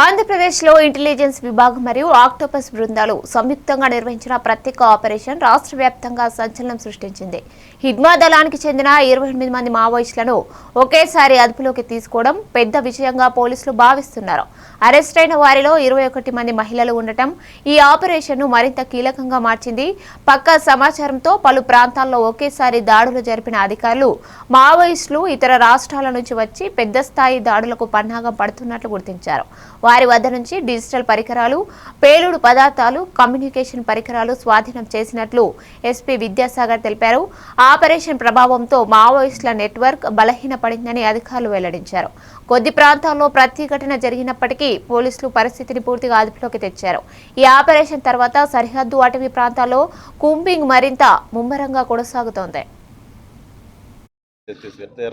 ఆంధ్రప్రదేశ్లో ఇంటెలిజెన్స్ విభాగం మరియు ఆక్టోపస్ బృందాలు సంయుక్తంగా నిర్వహించిన ప్రత్యేక ఆపరేషన్ రాష్ట్ర వ్యాప్తంగా సంచలనం సృష్టించింది. హిగ్మా దళానికి చెందిన ఇరవై ఎనిమిది మంది మావోయిస్టులను ఒకేసారి అదుపులోకి తీసుకోవడం పెద్ద విజయంగా పోలీసులు భావిస్తున్నారు. అరెస్ట్ అయిన వారిలో ఇరవై ఒకటి మంది మహిళలు ఉండటం ఈ ఆపరేషన్ను మరింత కీలకంగా మార్చింది. పక్కా సమాచారంతో పలు ప్రాంతాల్లో ఒకేసారి దాడులు జరిపిన అధికారులు మావోయిస్టులు ఇతర రాష్ట్రాల నుంచి వచ్చి పెద్ద స్థాయి దాడులకు పన్నాగం పడుతున్నట్లు గుర్తించారు. వారి వద్ద నుంచి డిజిటల్ పరికరాలు పేలుడు పదార్థాలు కమ్యూనికేషన్ పరికరాలు స్వాధీనం చేసినట్లు ఎస్పీ విద్యాసాగర్ తెలిపారు. ఆపరేషన్ ప్రభావంతో మావోయిస్టుల నెట్వర్క్ బలహీనపడిందని అధికారులు వెల్లడించారు. కొద్ది ప్రాంతాల్లో ప్రతిఘటన జరిగినప్పటికీ పోలీసులు పరిస్థితిని పూర్తిగా అదుపులోకి తెచ్చారు. ఈ ఆపరేషన్ తర్వాత సరిహద్దు అటవీ ప్రాంతాల్లో కుంపింగ్ మరింత ముమ్మరంగా కొనసాగుతోంది.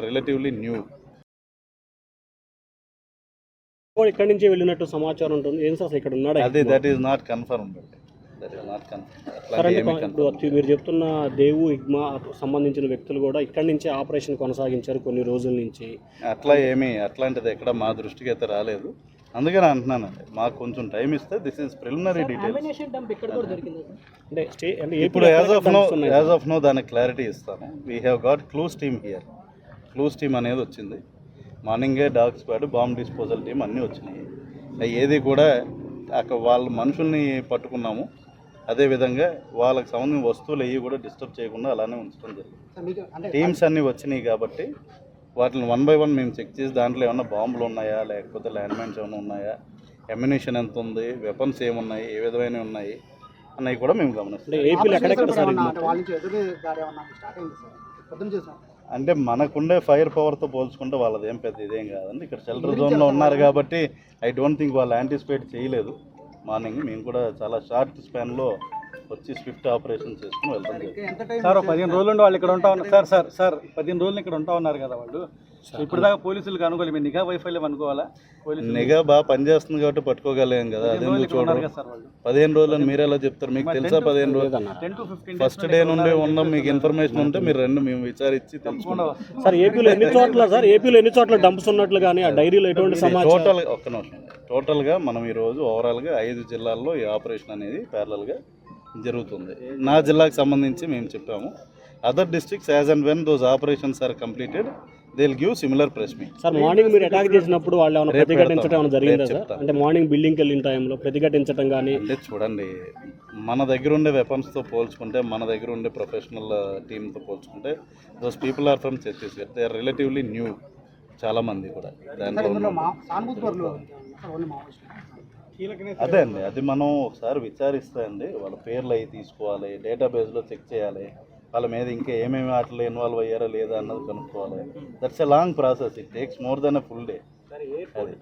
రిలేటివ్లీ న్యూ ఇక్కడి నుంచి వెళ్ళినట్టు సమాచారం ఉంటుంది. ఏం సార్ ఇక్కడ ఉన్నాడా అది దట్ ఈస్ నాట్ కన్ఫర్మ్ మీరు చెప్తున్న దేవు ఇగ్మా సంబంధించిన వ్యక్తులు కూడా ఇక్కడి నుంచే ఆపరేషన్ కొనసాగించారు కొన్ని రోజుల నుంచి. అట్లా ఏమీ అట్లాంటిది ఎక్కడ మా దృష్టికి అయితే రాలేదు. అందుకని అంటున్నానండి. మాకు కొంచెం టైం ఇస్తే దిస్ ఈస్ ప్రిలిమినరీ డీటెయిల్స్ అంటే స్టే అంటే ఇప్పుడు as of now as of now దానికి క్లారిటీ ఇస్తాను. We have got clues team here clues team అనేది వచ్చింది. మార్నింగే dog squad bomb disposal team అన్నీ వచ్చినాయి. అవి ఏది కూడా అక్కడ వాళ్ళ మనుషుల్ని పట్టుకున్నాము. అదేవిధంగా వాళ్ళకి సంబంధించిన వస్తువులు అవి కూడా డిస్టర్బ్ చేయకుండా అలానే ఉంచడం జరిగింది. టీమ్స్ అన్నీ వచ్చినాయి కాబట్టి వాటిని వన్ బై వన్ మేము చెక్ చేసి దాంట్లో ఏమన్నా బాంబులు ఉన్నాయా లేకపోతే ల్యాండ్ మైన్స్ ఏమైనా ఉన్నాయా ఎమ్యునేషన్ ఎంత ఉంది వెపన్స్ ఏమున్నాయి ఏ విధమైనవి ఉన్నాయి అన్నవి కూడా మేము గమనిస్తాం అంటే మనకుండే ఫైర్ పవర్తో పోల్చుకుంటే వాళ్ళది ఏం పెద్ద ఇదేం కాదండి. ఇక్కడ షెల్టర్ జోన్లో ఉన్నారు కాబట్టి ఐ డోంట్ థింక్ వాళ్ళు యాంటిసిపేట్ చేయలేదు. మార్నింగ్ మేము కూడా చాలా షార్ట్ స్పాన్లో వచ్చి స్విఫ్ట్ ఆపరేషన్ చేసుకుని వెళ్తాం. సార్ పదిహేను రోజులు వాళ్ళు ఇక్కడ ఉంటా ఉన్నారు. సార్ సార్ సార్ పదిహేను రోజులు ఇక్కడ ఉంటా ఉన్నారు కదా వాళ్ళు. ఇప్పుడు దాకా పోలీసులకు అనుకోలేదు మీరు నిఘా వైఫల్యం అనుకోవాలా? పోలీసులు నిఘా బాగా పనిచేస్తుంది కాబట్టి పట్టుకోగలేం కదా అదే ఉన్నారు చూడరు? పదిహేను రోజులు మీరు ఎలా చెప్తారు? మీకు తెలుసా పదిహేను రోజులు? ఫస్ట్ డే నుండి ఉందాం మీకు ఇన్ఫర్మేషన్ ఉంటే మీరు రెండు మేము విచారించి తెలుసుకుంటాం. సార్ ఏపీలో ఎన్ని చోట్ల సార్ ఏపీలో ఎన్ని చోట్ల డంప్స్ ఉన్నట్లు కానీ ఆ డైరీలో ఎటువంటి సమాచారం టోటల్ ఒక్క నిమిషం. టోటల్గా మనం ఈరోజు ఓవరాల్గా ఐదు జిల్లాల్లో ఈ ఆపరేషన్ అనేది ప్యారలల్గా జరుగుతుంది. నా జిల్లాకు సంబంధించి మేము చెప్పాము. Other districts as and when those operations are completed they will give similar press meet sir morning మీరు అటాక్ చేసినప్పుడు వాళ్ళు ఏమైనా ప్రతిఘటించడం ఏమైనా జరిగిందా సార్. అంటే మార్నింగ్ బిల్డింగ్కి వెళ్ళిన టైంలో ప్రతిఘటించడం కానీ అంటే చూడండి మన దగ్గర ఉండే వెపన్స్తో పోల్చుకుంటే మన దగ్గర ఉండే ప్రొఫెషనల్ టీమ్తో పోల్చుకుంటే those people are from Chhattisgarh they are relatively new చాలామంది కూడా. దాంట్లో అదే అండి అది మనం ఒకసారి విచారిస్తే అండి వాళ్ళ పేర్లు అవి తీసుకోవాలి డేటాబేస్లో చెక్ చేయాలి. వాళ్ళ మీద ఇంకా ఏమేమి వాటిలో ఇన్వాల్వ్ అయ్యారా లేదా అన్నది కనుక్కోవాలి. That's a long process it takes more than a full day అది.